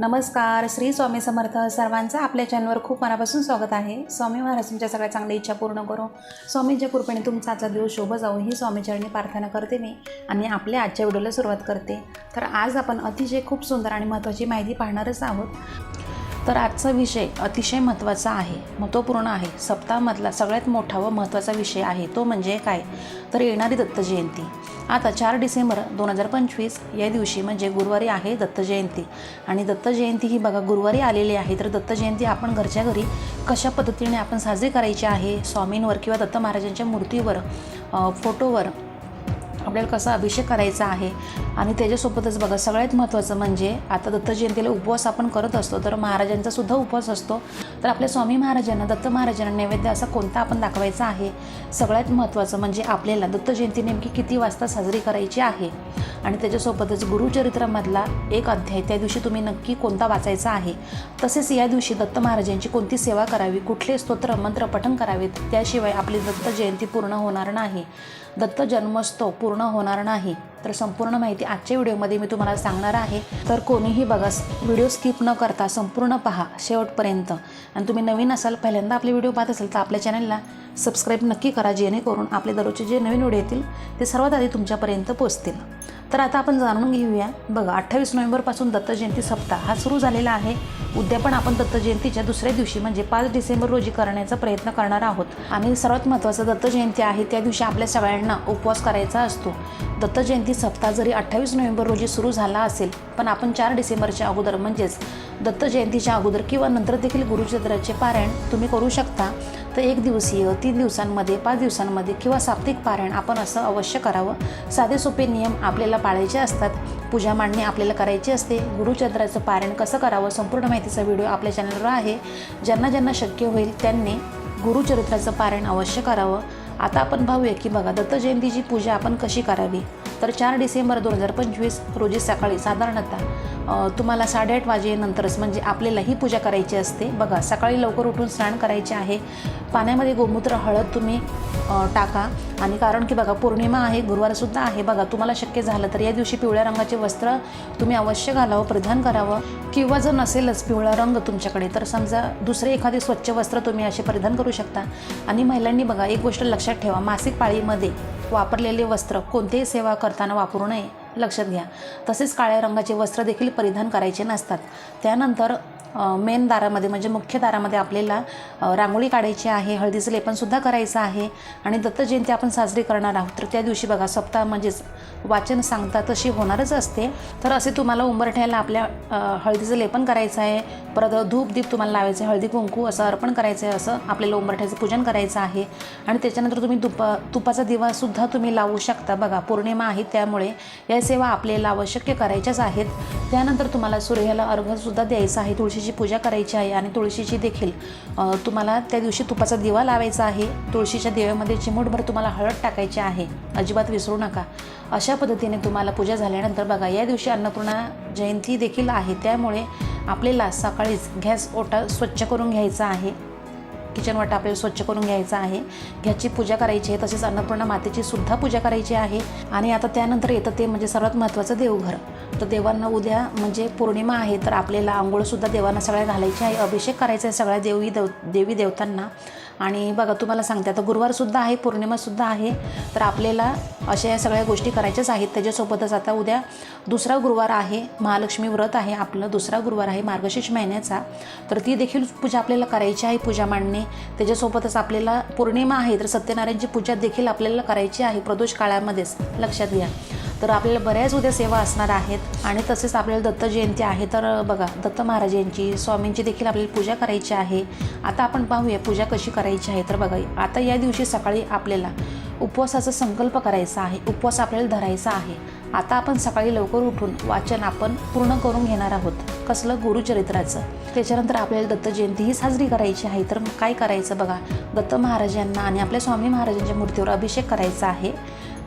नमस्कार श्री स्वामी समर्थ सर्वांचं आपल्या चॅनलवर खूप मनापासून स्वागत आहे. स्वामी महाराज तुमच्या सगळ्या चांगल्या इच्छा पूर्ण करो. स्वामींच्या कृपेने तुमचा आजचा दिवस शोभ जाऊ ही स्वामीचरणी प्रार्थना करते मी आणि आपल्या आजच्या व्हिडिओला सुरुवात करते. तर आज आपण अतिशय खूप सुंदर आणि महत्त्वाची माहिती पाहणारच आहोत. तर आजचा विषय अतिशय महत्त्वाचा आहे महत्त्वपूर्ण आहे. सप्ताहामधला सगळ्यात मोठा व महत्त्वाचा विषय आहे तो म्हणजे काय? तर येणारी दत्त जयंती. आता चार डिसेंबर दोन हजार पंचवीस या दिवशी म्हणजे गुरुवारी आहे दत्त जयंती. आणि दत्त जयंती ही बघा गुरुवारी आलेली आहे. तर दत्त जयंती आपण घरच्या घरी कशा पद्धतीने आपण साजरी करायची आहे? स्वामींवर किंवा दत्त महाराजांच्या मूर्तीवर फोटोवर आपल्याला कसा अभिषेक करायचा आहे आणि त्याच्यासोबतच बघा सगळ्यात महत्त्वाचं म्हणजे आता दत्त जयंतीला उपवास आपण करत असतो तर महाराजांचा सुद्धा उपवास असतो. तर आपल्या स्वामी महाराजांना दत्त महाराजांना नैवेद्य असा कोणता आपण दाखवायचा आहे? सगळ्यात महत्त्वाचं म्हणजे आपल्याला दत्त जयंती नेमकी किती वाजता साजरी करायची आहे? आणि त्याच्यासोबतच गुरुचरित्रामधला एक अध्याय त्या दिवशी तुम्ही नक्की कोणता वाचायचा आहे? तसेच या दिवशी दत्त महाराजांची कोणती सेवा करावी? कुठले स्तोत्र मंत्र पठण करावेत? त्याशिवाय आपली दत्त जयंती पूर्ण होणार नाही. दत्त जन्मोत्सव पूर्ण पूर्ण होणार नाही. तर संपूर्ण माहिती आजच्या व्हिडिओमध्ये मी तुम्हाला सांगणार आहे. तर कोणीही बघा व्हिडिओ स्किप न करता संपूर्ण पहा शेवटपर्यंत. आणि तुम्ही नवीन असाल पहिल्यांदा आपले व्हिडिओ पाहत असाल तर आपल्या चॅनलला सबस्क्राईब नक्की करा जेणेकरून आपले दररोजचे जे नवीन व्हिडिओ येतील ते सर्वात आधी तुमच्यापर्यंत पोहोचतील. तर आता आपण जाणून घेऊया. बघा अठ्ठावीस नोव्हेंबरपासून दत्त जयंती सप्ताह हा सुरू झालेला आहे. उद्या पण आपण दत्त जयंतीच्या दुसऱ्या दिवशी म्हणजे पाच डिसेंबर रोजी करण्याचा प्रयत्न करणार आहोत. आणि सर्वात महत्त्वाचं दत्त जयंती आहे त्या दिवशी आपल्या सगळ्यांना उपवास करायचा असतो. दत्त जयंती सप्ताह जरी अठ्ठावीस नोव्हेंबर रोजी सुरू झाला असेल पण आपण चार डिसेंबरच्या अगोदर म्हणजेच दत्त जयंतीच्या अगोदर किंवा नंतर देखील गुरुचंद्राचे पारायण तुम्ही करू शकता. तर एक दिवसीय तीन दिवसांमध्ये पाच दिवसांमध्ये किंवा साप्तिक पारायण आपण असं अवश्य करावं. साधे सोपे नियम आपल्याला पाळायचे असतात. पूजा मांडणी आपल्याला करायची असते. गुरुचंद्राचं पारायण कसं करावं संपूर्ण माहितीचा व्हिडिओ आपल्या चॅनलवर आहे. ज्यांना ज्यांना शक्य होईल त्यांनी गुरुचरित्राचं पारायण अवश्य करावं. आता आपण पाहूया की बघा दत्त जयंतीची पूजा आपण कशी करावी? तर चार डिसेंबर दोन हजार पंचवीस रोजी सकाळी साधारणतः तुम्हाला साडेआठ वाजेनंतरच म्हणजे आपल्याला ही पूजा करायची असते. बघा सकाळी लवकर उठून स्नान करायचे आहे. पाण्यामध्ये गोमूत्र हळद तुम्ही टाका. आणि कारण की बघा पौर्णिमा आहे गुरुवारसुद्धा आहे. बघा तुम्हाला शक्य झालं तर या दिवशी पिवळ्या रंगाचे वस्त्र तुम्ही अवश्य घालावं परिधान करावं. किंवा जर नसेलच पिवळा रंग तुमच्याकडे तर समजा दुसरे एखादे स्वच्छ वस्त्र तुम्ही असे परिधान करू शकता. आणि महिलांनी बघा एक गोष्ट लक्षात ठेवा मासिक पाळीमध्ये वापरलेले वस्त्र कोणतेही सेवा करताना वापरू नये. लक्षात घ्या. तसेच काळ्या रंगाचे वस्त्र देखील परिधान करायचे नसतात. त्यानंतर मेन दारामध्ये म्हणजे मुख्य दारामध्ये आपल्याला रांगोळी काढायची आहे हळदीचं लेपनसुद्धा करायचं आहे. आणि दत्त जयंती आपण साजरी करणार आहोत. तर त्या दिवशी बघा सप्ताह म्हणजेच वाचन सांगता तशी होणारच असते. तर असे तुम्हाला उंबरठ्याला आपल्या हळदीचं लेपन करायचं आहे. परत धूप दीप तुम्हाला लावायचं आहे. हळदी कुंकू असं अर्पण करायचं आहे असं आपल्याला उंबरठ्याचं पूजन करायचं आहे. आणि त्याच्यानंतर तुम्ही तुपा तुपाचा दिवासुद्धा तुम्ही लावू शकता. बघा पौर्णिमा आहे त्यामुळे या सेवा आपल्याला आवश्यक करायच्याच आहेत. त्यानंतर तुम्हाला सूर्याला अर्घसुद्धा द्यायचा आहे. तुळशी तुळशीची पूजा करायची आहे आणि तुळशीची देखील तुम्हाला त्या दिवशी तुपाचा दिवा लावायचा आहे. तुळशीच्या दिव्यामध्ये चिमूटभर तुम्हाला हळद टाकायची आहे. अजिबात विसरू नका. अशा पद्धतीने तुम्हाला पूजा झाल्यानंतर बघा या दिवशी अन्नपूर्णा जयंती देखील आहे. त्यामुळे आपल्याला सकाळीच गॅस ओटा स्वच्छ करून घ्यायचा आहे. किचन वाटा आपल्याला स्वच्छ करून घ्यायचा आहे. घ्याची पूजा करायची आहे तसेच अन्नपूर्णा मातेची सुद्धा पूजा करायची आहे. आणि आता त्यानंतर येतं ते म्हणजे सर्वात महत्त्वाचं देवघर. तर देवांना उद्या म्हणजे पौर्णिमा आहे तर आपल्याला आंघोळसुद्धा देवांना सगळ्या घालायची आहे. अभिषेक करायचा आहे सगळ्या देवी देव देवी देवतांना. आणि बघा तुम्हाला सांगते आता गुरुवारसुद्धा आहे पौर्णिमासुद्धा आहे तर आपल्याला अशा या सगळ्या गोष्टी करायच्याच आहेत. त्याच्यासोबतच आता उद्या दुसरा गुरुवार आहे महालक्ष्मी व्रत आहे आपलं दुसरा गुरुवार आहे मार्गशीर्ष महिन्याचा. तर ती देखील पूजा आपल्याला करायची आहे पूजा मांडणे. त्याच्यासोबतच आपल्याला पौर्णिमा आहे तर सत्यनारायणची पूजा देखील आपल्याला करायची आहे प्रदोष काळामध्येच लक्षात घ्या. तर आपल्याला बऱ्याच उद्या सेवा असणार आहेत आणि तसेच आपल्याला दत्त जयंती आहे तर बघा दत्त महाराजांची स्वामींची देखील आपल्याला पूजा करायची आहे. आता आपण पाहूया पूजा कशी करायची आहे. तर बघा आता या दिवशी सकाळी आपल्याला उपवासाचा संकल्प करायचा आहे. उपवास आपल्याला धरायचा आहे. आता आपण सकाळी लवकर उठून वाचन आपण पूर्ण करून घेणार आहोत. कसलं? गुरुचरित्राचं. त्याच्यानंतर आपल्याला दत्त जयंती ही साजरी करायची आहे. तर मग काय करायचं बघा? दत्त महाराजांना आणि आपल्या स्वामी महाराजांच्या मूर्तीवर अभिषेक करायचा आहे.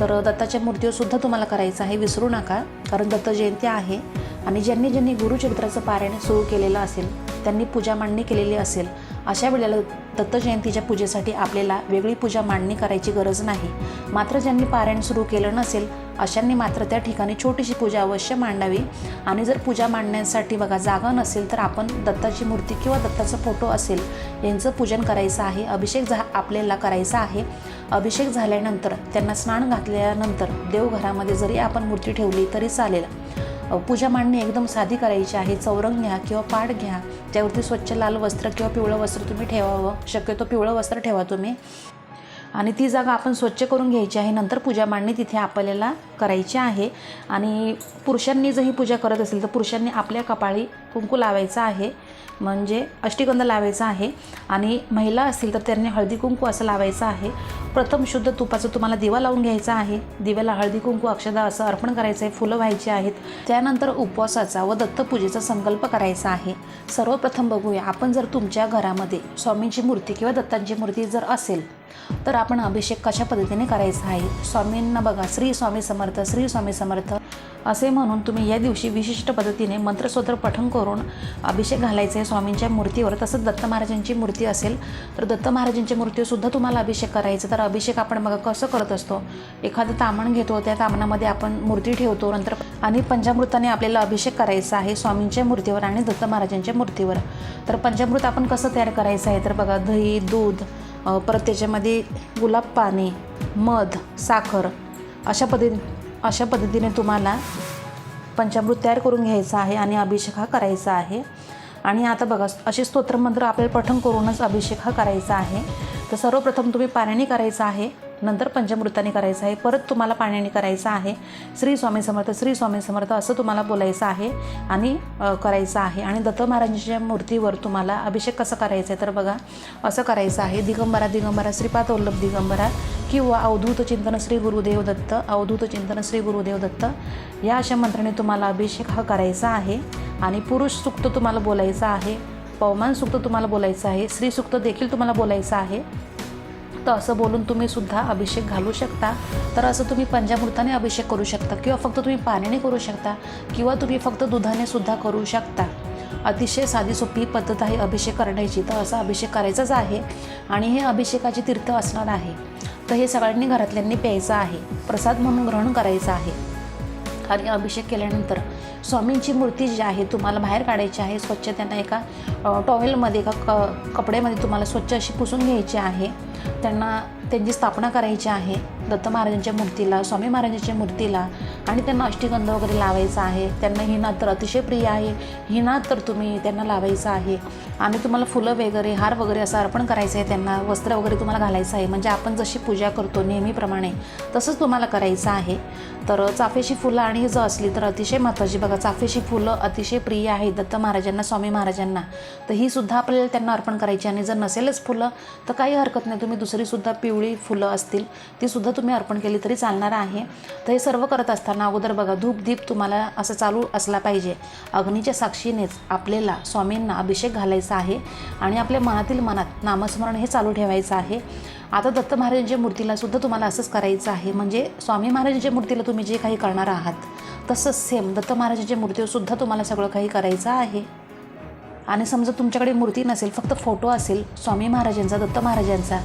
तर दत्ताच्या मूर्तीवरसुद्धा तुम्हाला करायचं आहे. विसरू नका कारण दत्त जयंती आहे आणि ज्यांनी ज्यांनी गुरुचरित्राचं पारायण सुरू केलेलं असेल त्यांनी पूजा मांडणी केलेली असेल अशा वेळेला दत्तजयंतीच्या पूजेसाठी आपल्याला वेगळी पूजा मांडणी करायची गरज नाही. मात्र ज्यांनी पारायण सुरू केलं नसेल अशांनी मात्र त्या ठिकाणी छोटीशी पूजा अवश्य मांडावी. आणि जर पूजा मांडण्यासाठी बघा जागा नसेल तर आपण दत्ताची मूर्ती किंवा दत्ताचा फोटो असेल यांचं पूजन करायचं आहे अभिषेक झा आपल्याला करायचा आहे. अभिषेक झाल्यानंतर त्यांना स्नान घातल्यानंतर देवघरामध्ये जरी आपण मूर्ती ठेवली तरी चालेल. पूजा मांडणी एकदम साधी करायची आहे. चौरंग घ्या किंवा पाठ घ्या. त्यावरती स्वच्छ लाल वस्त्र किंवा पिवळं वस्त्र तुम्ही ठेवावं. शक्यतो पिवळं वस्त्र ठेवा तुम्ही. आणि ती जागा आपण स्वच्छ करून घ्यायची आहे. नंतर पूजा मांडणी तिथे आपल्याला करायची आहे. आणि पुरुषांनी जर ही पूजा करत असेल तर पुरुषांनी आपल्या कपाळी कुंकू लावायचा आहे म्हणजे अष्टीगंध लावायचा आहे आणि महिला असतील तर त्यांनी हळदी कुंकू असं लावायचं आहे. प्रथम शुद्ध तुपाचं तुम्हाला दिवा लावून घ्यायचा आहे. दिव्याला हळदी कुंकू अक्षदा असं अर्पण करायचं आहे. फुलं व्हायची आहेत. त्यानंतर उपवासाचा व दत्तपूजेचा संकल्प करायचा आहे. सर्वप्रथम बघूया आपण जर तुमच्या घरामध्ये स्वामींची मूर्ती किंवा दत्तांची मूर्ती जर असेल तर आपण अभिषेक कशा पद्धतीने करायचा आहे? स्वामींना बघा श्री स्वामी समर्थ श्री स्वामी समर्थ. असे म्हणून तुम्ही या दिवशी विशिष्ट पद्धतीने मंत्रस्तोत्र पठण करून अभिषेक घालायचे. आहे स्वामींच्या मूर्तीवर तसंच दत्त महाराजांची मूर्ती असेल तर दत्त महाराजांच्या मूर्तीवरसुद्धा तुम्हाला अभिषेक करायचा. तर अभिषेक आपण बघा कसं करत असतो. एखादं तामण घेतो त्या तामणामध्ये आपण मूर्ती ठेवतो नंतर आणि पंचामृताने आपल्याला अभिषेक करायचा आहे स्वामींच्या मूर्तीवर आणि दत्त महाराजांच्या मूर्तीवर. तर पंचामृत आपण कसं तयार करायचं आहे? तर बघा दही दूध परत त्याच्यामध्ये गुलाब पाणी मध साखर अशा पद्धती अशा पद्धतीने तुम्हाला पंचामृत तयार करून घ्यायचं आहे आणि अभिषेक हा करायचा आहे. आणि आता बघा असे स्तोत्रमंत्र आपल्याला पठण करूनच अभिषेक हा करायचा आहे. तर सर्वप्रथम तुम्ही पाण्याने करायचा आहे नंतर पंचमृताने करायचं आहे परत तुम्हाला पाण्याने करायचं आहे. श्री स्वामी समर्थ श्री स्वामी समर्थ असं तुम्हाला बोलायचं आहे आणि करायचं आहे. आणि दत्त महाराजांच्या मूर्तीवर तुम्हाला अभिषेक कसं करायचा आहे तर बघा असं करायचं आहे. दिगंबरा दिगंबरा श्रीपाद वल्लभ दिगंबरा किंवा अवधूत चिंतन श्री गुरुदेव दत्त अवधूत चिंतन श्री गुरुदेव दत्त या अशा मंत्राने तुम्हाला अभिषेक हा करायचा आहे. आणि पुरुष सुक्त तुम्हाला बोलायचं आहे पवमान सुक्त तुम्हाला बोलायचं आहे स्त्री सुक्त देखील तुम्हाला बोलायचं आहे. तर असं बोलून तुम्ही सुद्धा अभिषेक घालू शकता. तर असं तुम्ही पंचामृताने अभिषेक करू शकता किंवा फक्त तुम्ही पाण्याने करू शकता किंवा तुम्ही फक्त दुधाने सुद्धा करू शकता. अतिशय साधी सोपी पद्धत आहे अभिषेक करण्याची. तर असा अभिषेक करायचाच आहे. आणि हे अभिषेकाचे तीर्थ असणार आहे. तर हे सगळ्यांनी घरातल्यांनी प्यायचं आहे. प्रसाद म्हणून ग्रहण करायचं आहे. आणि अभिषेक केल्यानंतर स्वामींची मूर्ती जी आहे तुम्हाला बाहेर काढायची आहे स्वच्छ त्यांना एका टॉवेलमध्ये एका क कपड्यामध्ये तुम्हाला स्वच्छ अशी पुसून घ्यायची आहे. त्यांना त्यांची स्थापना करायची आहे. दत्त महाराजांच्या मूर्तीला स्वामी महाराजांच्या मूर्तीला आणि त्यांना अष्टीगंध वगैरे लावायचा आहे. त्यांना ही नात तर अतिशय प्रिय आहे. ही नात तर तुम्ही त्यांना लावायचं आहे. आणि तुम्हाला फुलं वगैरे हार वगैरे असं अर्पण करायचं आहे त्यांना. वस्त्र वगैरे तुम्हाला घालायचं आहे. म्हणजे आपण जशी पूजा करतो नेहमीप्रमाणे तसंच तुम्हाला करायचं आहे. तर चाफेशी फुलं आणि जर असली तर अतिशय महत्त्वाची बघा चाफेशी फुलं अतिशय प्रिय आहेत दत्त महाराजांना स्वामी महाराजांना. तर ही सुद्धा आपल्याला त्यांना अर्पण करायची. आणि जर नसेलच फुलं तर काही हरकत नाही. तुम्ही दुसरीसुद्धा पिवळी फुलं असतील ती सुद्धा तुम्ही अर्पण केली तरी चालणार आहे. तर हे सर्व करत असताना अगोदर बघा धूप दीप तुम्हाला असं चालू असला पाहिजे. अग्नीच्या साक्षीनेच आपल्याला स्वामींना अभिषेक घालायचा आहे. आणि आपल्या मनातील मनात नामस्मरण हे चालू ठेवायचं आहे. आता दत्त महाराजांच्या मूर्तीला सुद्धा तुम्हाला असंच करायचं आहे. म्हणजे स्वामी महाराजांच्या मूर्तीला तुम्ही जे काही करणार आहात तसंच सेम दत्त महाराजांच्या मूर्तीवर सुद्धा तुम्हाला सगळं काही करायचं आहे. आणि समजा तुमच्याकडे मूर्ती नसेल फक्त फोटो असेल स्वामी महाराजांचा दत्त महाराजांचा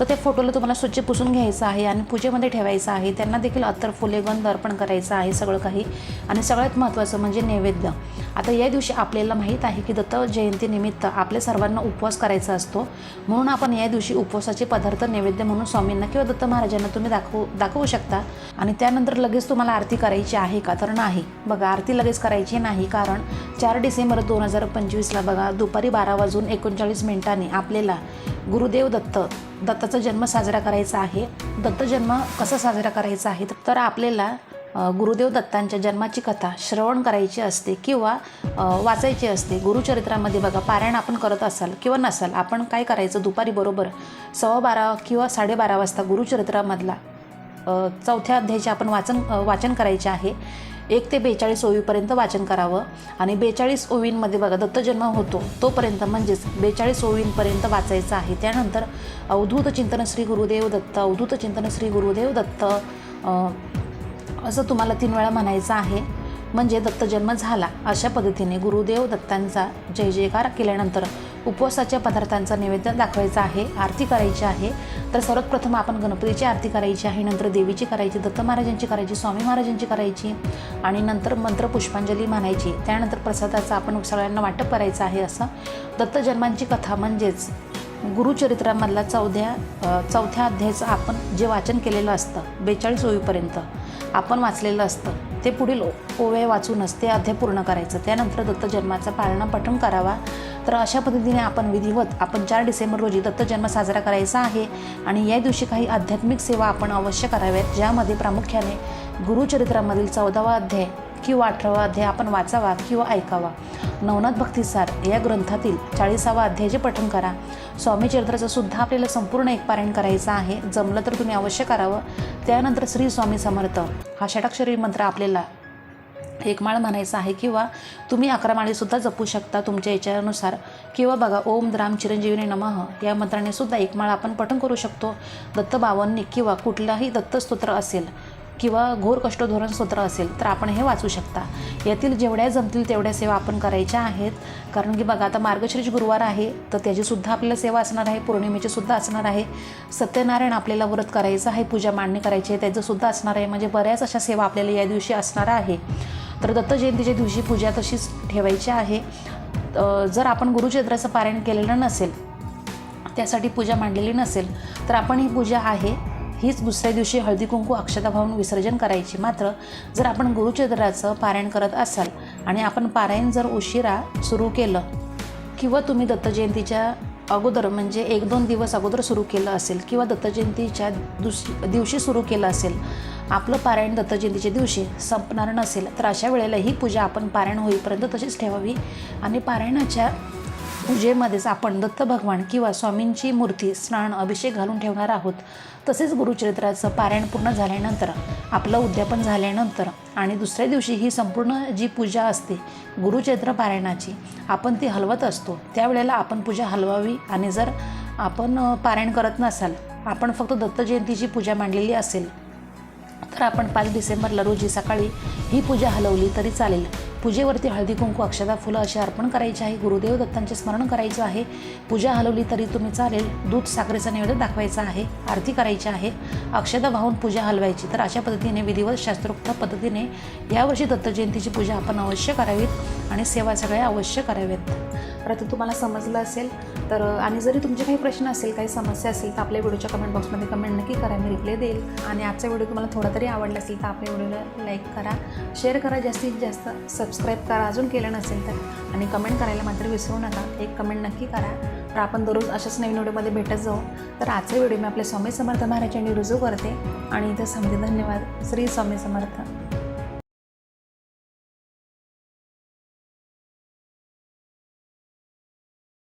तर त्या फोटोला तुम्हाला स्वच्छ पुसून घ्यायचं आहे आणि पूजेमध्ये ठेवायचं आहे. त्यांना देखील अत्तर फुले गंध अर्पण करायचं आहे सगळं काही. आणि सगळ्यात महत्त्वाचं म्हणजे नैवेद्य. आता या दिवशी आपल्याला माहीत आहे की दत्त जयंतीनिमित्त आपल्या सर्वांना उपवास करायचा असतो. म्हणून आपण या दिवशी उपवासाचे पदार्थ नैवेद्य म्हणून स्वामींना किंवा दत्त महाराजांना तुम्ही दाखवू दाखवू शकता. आणि त्यानंतर लगेच तुम्हाला आरती करायची आहे का? तर नाही. बघा आरती लगेच करायची नाही कारण चार डिसेंबर दोन हजार पंचवीसला बघा दुपारी बारा वाजून एकोणचाळीस मिनिटांनी आपल्याला गुरुदेव दत्त दत्ताचा जन्म साजरा करायचा आहे. दत्त जन्म कसा साजरा करायचा आहे? तर आपल्याला गुरुदेव दत्तांच्या जन्माची कथा श्रवण करायची असते किंवा वाचायची असते. गुरुचरित्रामध्ये बघा पारायण आपण करत असाल किंवा नसाल आपण काय करायचं? दुपारी बरोबर सव्वा बारा किंवा साडेबारा वाजता गुरुचरित्रामधला चौथ्या अध्यायाचे आपण वाचन वाचन करायचे आहे. एक ते बेचाळीस ओवीपर्यंत वाचन करावं आणि बेचाळीस ओवींमध्ये बघा दत्तजन्म होतो तोपर्यंत म्हणजेच बेचाळीस ओवींपर्यंत वाचायचं आहे. त्यानंतर अवधूत चिंतन श्री गुरुदेव दत्त अवधूत चिंतन श्री गुरुदेव दत्त असं तुम्हाला तीन वेळा म्हणायचं आहे. म्हणजे दत्तजन्म झाला. अशा पद्धतीने गुरुदेव दत्तांचा जय जयकार केल्यानंतर उपवासाच्या पदार्थांचं नैवेद्य दाखवायचं आहे आरती करायची आहे. तर सर्वात प्रथम आपण गणपतीची आरती करायची आहे नंतर देवीची करायची दत्त महाराजांची करायची स्वामी महाराजांची करायची आणि नंतर मंत्र पुष्पांजली म्हणायची. त्यानंतर प्रसादाचं आपण सगळ्यांना वाटप करायचं आहे असं. दत्त जन्मांची कथा म्हणजेच गुरुचरित्रामधला चौथ्या चौथ्या अध्यायाचं आपण जे वाचन केलेलं असतं बेचाळीस ओवीपर्यंत. आपण वाचलेलं असतं. ते पुढील ओवे ओव्या वाचूनच ते अध्याय पूर्ण करायचं. त्यानंतर दत्त जन्माचा पाळणा पठण करावा. तर अशा पद्धतीने आपण विधिवत आपण चार डिसेंबर रोजी दत्त जन्म साजरा करायचा आहे. आणि या दिवशी काही आध्यात्मिक सेवा आपण अवश्य कराव्यात ज्यामध्ये प्रामुख्याने गुरुचरित्रामधील चौदावा अध्याय किंवा अठरावा अध्याय आपण वाचावा किंवा ऐकावा. नवनाथ भक्तिसार या ग्रंथातील चाळीसावा अध्यायाचे पठण करा. स्वामी चरित्राचं सुद्धा आपल्याला संपूर्ण एक पारायण करायचं आहे. जमलं तर तुम्ही अवश्य करावं. त्यानंतर श्री स्वामी समर्थ. हा षटाक्षरी मंत्र आपल्याला एक माळ म्हणायचा आहे किंवा तुम्ही अकरा माळीसुद्धा जपू शकता तुमच्या याच्यानुसार किंवा बघा ओम द्राम चिरंजीवीने नमः. या मंत्राने सुद्धा एक माळ आपण पठण करू शकतो. दत्त बावन्नी किंवा कुठलाही दत्तस्तोत्र असेल किंवा घोर कष्ट धोरण सूत्र असेल तर आपण हे वाचू शकता. यातील जेवढ्या जमतील तेवढ्या सेवा आपण करायच्या आहेत. कारण की बघा आता मार्गशीर्ष गुरुवार आहे तर त्याचीसुद्धा आपल्याला सेवा असणार आहे पौर्णिमेची सुद्धा असणार आहे. सत्यनारायण आपल्याला व्रत करायचं आहे पूजा मांडणी करायची आहे त्याचंसुद्धा असणार आहे. म्हणजे बऱ्याच अशा सेवा आपल्याला या दिवशी असणार आहे. तर दत्त जयंतीच्या दिवशी पूजा तशीच ठेवायची आहे. जर आपण गुरुचंद्राचं पारायण केलेलं नसेल त्यासाठी पूजा मांडलेली नसेल तर आपण ही पूजा आहे हीच दुसऱ्या दिवशी हळदी कुंकू अक्षता भावून विसर्जन करायची. मात्र जर आपण गुरुचरित्राचं पारायण करत असाल आणि आपण पारायण जर उशिरा सुरू केलं किंवा तुम्ही दत्तजयंतीच्या अगोदर म्हणजे एक दोन दिवस अगोदर सुरू केलं असेल किंवा दत्तजयंतीच्या दुस दिवशी सुरू केलं असेल आपलं पारायण दत्तजयंतीच्या दिवशी संपणार नसेल तर अशा वेळेला ही पूजा आपण पारायण होईपर्यंत तशीच ठेवावी आणि पारायणाच्या पूजेमध्येच आपण दत्त भगवान किंवा स्वामींची मूर्ती स्नान अभिषेक घालून ठेवणार आहोत. तसेच गुरुचरित्राचं पारायण पूर्ण झाल्यानंतर आपलं उद्यापन झाल्यानंतर आणि दुसऱ्या दिवशी ही संपूर्ण जी पूजा असते गुरुचरित्र पारायणाची आपण ती हलवत असतो. त्यावेळेला आपण पूजा हलवावी आणि जर आपण पारायण करत नसाल आपण फक्त दत्त जयंतीची पूजा मांडलेली असेल तर आपण पाच डिसेंबरला रोजी सकाळी ही पूजा हलवली तरी चालेल. पूजेवरती हळदी कुंकू अक्षदा फुलं असे अर्पण करायचे आहे. गुरुदेव दत्तांचे स्मरण करायचं आहे. पूजा हलवली तरी तुम्ही चालेल. दूध साखरेचा नैवेद्य दाखवायचा आहे. आरती करायची आहे. अक्षदा वाहून पूजा हलवायची. तर अशा पद्धतीने विधिवत शास्त्रोक्त पद्धतीने यावर्षी दत्त जयंतीची पूजा आपण अवश्य करावीत आणि सेवा सगळ्या अवश्य कराव्यात. आता तुम्हाला समजलं असेल तर आणि जरी तुमचे काही प्रश्न असेल काही समस्या असेल तर आपल्या व्हिडिओच्या कमेंट बॉक्समध्ये कमेंट नक्की करा. मी रिप्लाय देईल. आणि आजचा व्हिडिओ तुम्हाला थोडा तरी आवडला असेल तर आपल्या व्हिडिओला लाईक करा. शेअर करा. जास्तीत जास्त सबस्क्राईब करा. अजून केलं नसेल तर आणि कमेंट करायला मात्र विसरू नका. एक कमेंट नक्की करा. तर आपण दररोज अशाच नवीन व्हिडिओमध्ये भेटत जाऊ. तर आजचा व्हिडिओ मी आपल्या स्वामी समर्थ महाराजांनी रुजू करते. आणि इथं समजे धन्यवाद. श्री स्वामी समर्थ.